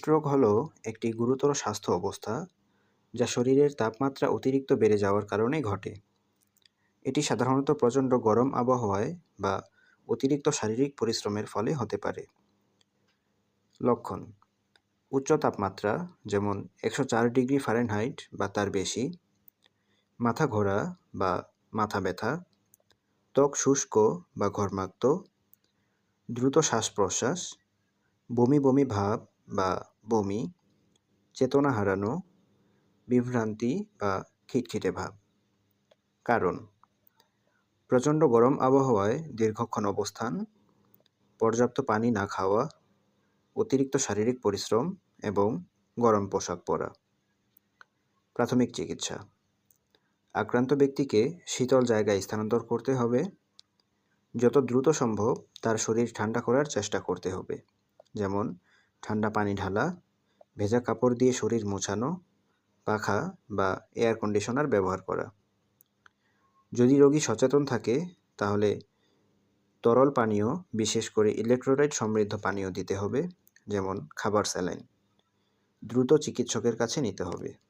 Heatstroke হল একটি গুরুতর স্বাস্থ্য অবস্থা যা শরীরের তাপমাত্রা অতিরিক্ত বেড়ে যাওয়ার কারণে ঘটে। এটি সাধারণত প্রচণ্ড গরম আবহাওয়ায় বা অতিরিক্ত শারীরিক পরিশ্রমের ফলে হতে পারে। লক্ষণ, উচ্চ তাপমাত্রা যেমন একশো চার ডিগ্রি ফারেনহাইট বা তার বেশি, মাথা ঘোরা বা মাথা ব্যথা, ত্বক শুষ্ক বা ঘর্মাক্ত, দ্রুত শ্বাস প্রশ্বাস, বমি বমি ভাব বা বমি, চেতনা হারানো, বিভ্রান্তি বা খিটখিটে ভাব। কারণ, প্রচণ্ড গরম আবহাওয়ায় দীর্ঘক্ষণ অবস্থান, পর্যাপ্ত পানি না খাওয়া, অতিরিক্ত শারীরিক পরিশ্রম এবং গরম পোশাক পরা। প্রাথমিক চিকিৎসা, আক্রান্ত ব্যক্তিকে শীতল জায়গায় স্থানান্তর করতে হবে। যত দ্রুত সম্ভব তার শরীর ঠান্ডা করার চেষ্টা করতে হবে। যেমন ঠান্ডা পানি ঢালা, ভেজা কাপড় দিয়ে শরীর মোছানো, পাখা বা এয়ার কন্ডিশনার ব্যবহার করা। যদি রোগী সচেতন থাকে, তাহলে তরল পানীয়, বিশেষ করে ইলেকট্রোলাইট সমৃদ্ধ পানীয় দিতে হবে, যেমন খাবার স্যালাইন। দ্রুত চিকিৎসকের কাছে নিতে হবে।